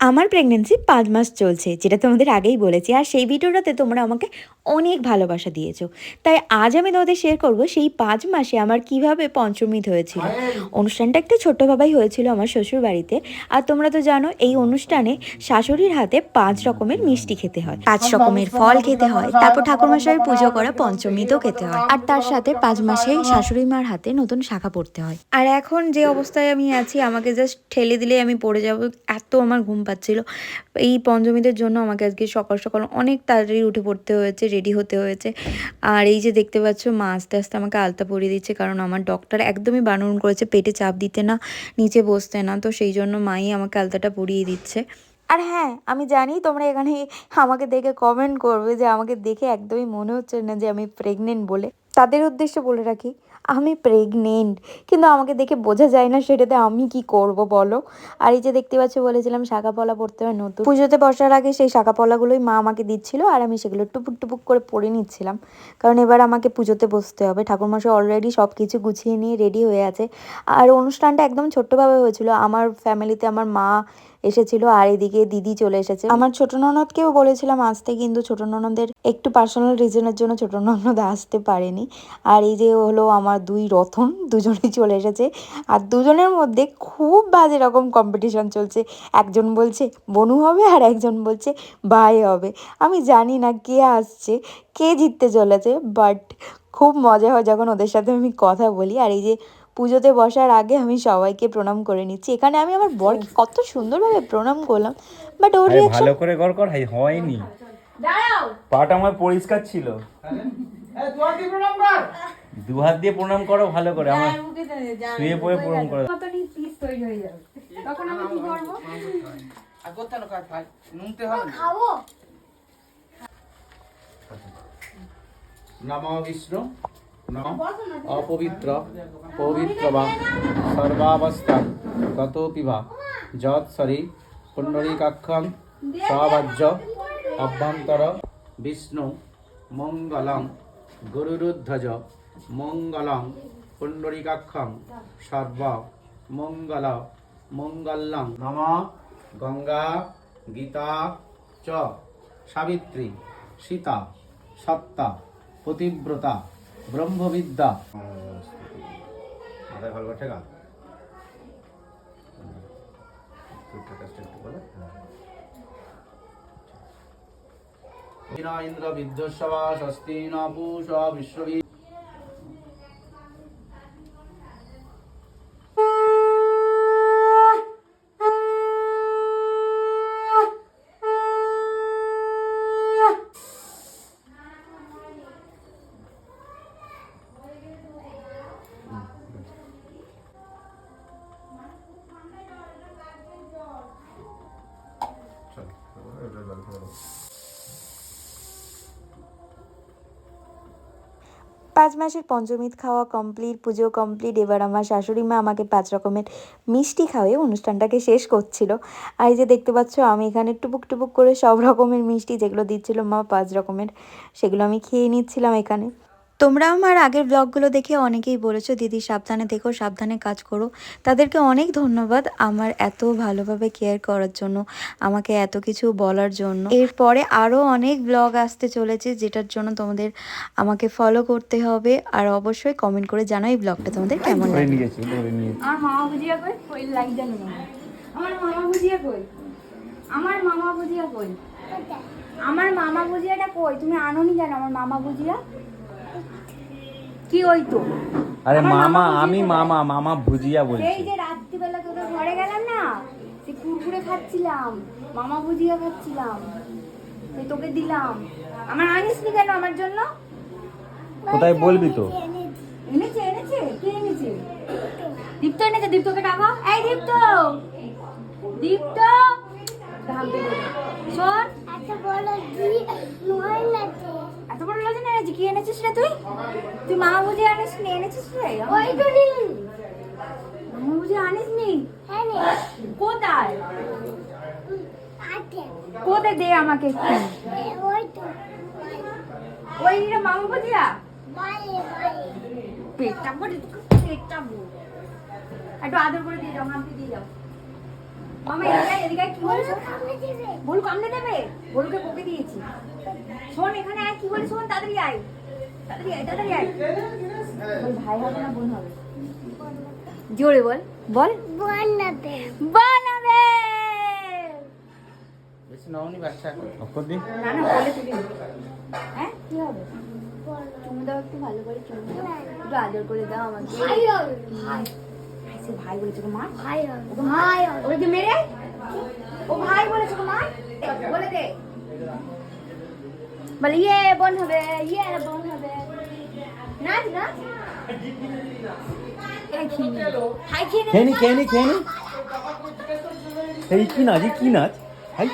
আমার প্রেগনেন্সি পাঁচ মাস চলছে যেটা তোমাদের আগেই বলেছি। আর সেই ভিডিওটাতে তোমরা আমাকে অনেক ভালোবাসা দিয়েছ। তাই আজ আমি তোমাদের শেয়ার করব সেই পাঁচ মাসে আমার কীভাবে পঞ্চমীত হয়েছিল। অনুষ্ঠানটা একটু ছোট্টভাবেই হয়েছিল আমার শ্বশুর বাড়িতে আর তোমরা তো জানো, এই অনুষ্ঠানে শাশুড়ির হাতে পাঁচ রকমের মিষ্টি খেতে হয়। পাঁচ রকমের ফল খেতে হয়, তারপর ঠাকুরমশাইয়ের পুজো করা পঞ্চমীতেও খেতে হয়। আর তার সাথে পাঁচ মাসে শাশুড়ি মার হাতে নতুন শাখা পড়তে হয়। আর এখন যে অবস্থায় আমি আছি, আমাকে জাস্ট ঠেলে দিলে আমি পড়ে যাব, এত আমার ঘুম পাচ্ছিল। এই পঞ্চমীদের জন্য আমাকে আজকে সকাল সকাল অনেক তাড়াতাড়ি উঠে পড়তে হয়েছে রেডি হতে হয়েছে। আর এই যে দেখতে পাচ্ছ, মা আস্তে আস্তে আমাকে আলতা পরিয়ে দিচ্ছে, কারণ আমার ডক্টর একদমই বারণ করেছে, পেটে চাপ দিতে না, নিচে বসতে না। তো সেই জন্য মাই আমাকে আলতাটা পরিয়ে দিচ্ছে। আর হ্যাঁ আমি জানি তোমরা এখানে আমাকে দেখে কমেন্ট করবে যে আমাকে দেখে একদমই মনে হচ্ছে না যে আমি প্রেগনেন্ট বলে। তাদের উদ্দেশ্যে বলে রাখি আমি প্রেগনেন্ট কিন্তু আমাকে দেখে বোঝা যায় না সেটাতে আমি কি করব বলো? আর এই যে দেখতে পাচ্ছ, বলেছিলাম শাখা পলা পড়তে হয় নতুন। পুজোতে বসার আগে সেই শাখা পলাগুলোই মা আমাকে দিচ্ছিল আর আমি সেগুলো টুপুক টুপুক করে পরে নিচ্ছিলাম। কারণ এবার আমাকে পুজোতে বসতে হবে। ঠাকুরমশাই অলরেডি সব কিছু গুছিয়ে নিয়ে রেডি হয়ে আছে। আর অনুষ্ঠানটা একদম ছোট্টভাবে হয়েছিল। আমার ফ্যামিলিতে আমার মা এসেছিল আর এদিকে দিদি চলে এসেছে। আমার ছোট ননদকেও বলেছিলাম আসতে, কিন্তু ছোট ননদের একটু পার্সোনাল রিজনের জন্য ছোট ননদ আসতে পারেনি। আর এই যে হলো আমার দুই রথন দুজনেই চলে এসেছে। আর দুজনের মধ্যে খুব বাজে রকম কম্পিটিশন চলছে। একজন বলছে, বনু হবে, আর একজন বলছে, ভাই হবে। আমি জানি না কে আসছে, কে জিততে চলেছে বাট খুব মজা হয় যখন ওদের সাথে আমি কথা বলি। আর এই যে পুজোতে বসার আগে আমি সবাইকে প্রণাম করে নিচ্ছি। এখানে আমি আমার বরকে কত সুন্দরভাবে প্রণাম করলাম বাট ওর ভালো করে গড় কর হাই হয়নি। পাটা আমার পরিষ্কার ছিল। দু হাত দিয়ে প্রণাম করো। ভালো করে আমার শুয়ে পড়ে প্রণাম করো। তখন আমি কি করব? নম বিষ্ণু অপবিত্র পবিত্র বা সর্বাবস্থা ততোপি বা যৎসরি পুণ্ডরীকাক্ষং সবাজ্য অভ্যন্তর বিষ্ণু মঙ্গলং গুরুরুদ্ধজ মঙ্গলং পুণ্ডরীকাক্ষং সর্ব মঙ্গল মঙ্গলং নম গঙ্গা গীতা চ সাবিত্রী সীতা সত্তা পতিব্রতা ব্রহ্মবিদ্যা। মাথায় ভালো করে ঠেকা ইন্দ্র বিদ্যুৎসভা স্বস্তি ন পুষ বিশ্ববি পাঁচ মাসের পঞ্চমীত খাওয়া কমপ্লিট পুজো কমপ্লিট এবার আমার শাশুড়ি মা আমাকে পাঁচ রকমের মিষ্টি খাওয়ে অনুষ্ঠানটাকে শেষ করছিল। আর এই যে দেখতে পাচ্ছ, আমি এখানে টুপুক টুপুক করে সব রকমের মিষ্টি যেগুলো দিচ্ছিল মা, পাঁচ রকমের, সেগুলো আমি খেয়ে নিচ্ছিলাম এখানে। তোমরা আমার আগের ব্লগগুলো দেখে অনেকেই বলেছ দিদি সাবধানে দেখো সাবধানে কাজ করো। তাদেরকে অনেক ধন্যবাদ আমার এত ভালোভাবে কেয়ার করার জন্য আমাকে এত কিছু বলার জন্য। এরপরে আরও অনেক ব্লগ আসতে চলেছে যেটার জন্য তোমাদের আমাকে ফলো করতে হবে। আর অবশ্যই কমেন্ট করে জানাও এই ব্লগটা তোমাদের কেমন লাগে আমার মামা ভুজিয়া কই? জানো আমার মামা ভুজিয়া কই? আমার মামা ভুজিয়া কই? আমার মামা ভুজিয়াটা কই? তুমি আনোনি জানো আমার মামা ভুজিয়া কি ওই তো? আরে মামা আমি মামা মামা ভুজিয়া বলছি। এই যে রাত্রিবেলা তোদের ঘরে গেলাম না সে কুরকুরে খাচ্ছিলাম মামা ভুজিয়া খাচ্ছিলাম সেই তোকে দিলাম। আমার আনিস নি কেন আমার জন্য? কোথায় বলবি তো? এনেছে এনেছে? কে এনেছে? দীপ্ত এনেছে দীপ্তকে ডাকো। এই দীপ্ত! দীপ্ত! ঘামতে দেবে। শোন। এত বড় লজেন এনেছি কি এনেছিস রে তুই? তুই মামা বুঝি আনিস নি এনেছিস রে? ওই তো নি মামা বুঝি আনিস নি? হ্যাঁ কোথায়? কোথায় দে আমাকে একটু। ওই রে মামা বুঝিয়া? পেটটা বড় পেটটা বড় একটু আদর করে দিয়ে যাও হামতে দিয়ে যাও। মামা এদিকে এদিকে কি বলে শোন বলু কামড়ে দেবে? বলুকে বকে দিয়েছি। আয়। তাড়াতাড়ি আয় তাড়াতাড়ি আয়। বল ভাই হবে না বোন হবে। জোরে বল বল। বানাবে বানাবে বেশি নাওনি বাচ্চা। অক্ষর না না বলে হ্যাঁ কি হবে? চুমু দাও একটু ভালো করে চুমু দাও। একটু আদর করে দাও আমাকে। ভাই ভাই সে ভাই বলেছে গো মা। ভাই ভাই ওকে মেরে। ও ভাই বলেছে গো মা। বলে দে। বলে ইয়ে বোন হবে ইয়ে বোন হবে নাচ নাচ এই খেয়ে নে। হাই খেয়ে নে খেয়ে নি খেয়ে নি খেয়ে নি এই কি নাচ এই কি নাচ হাই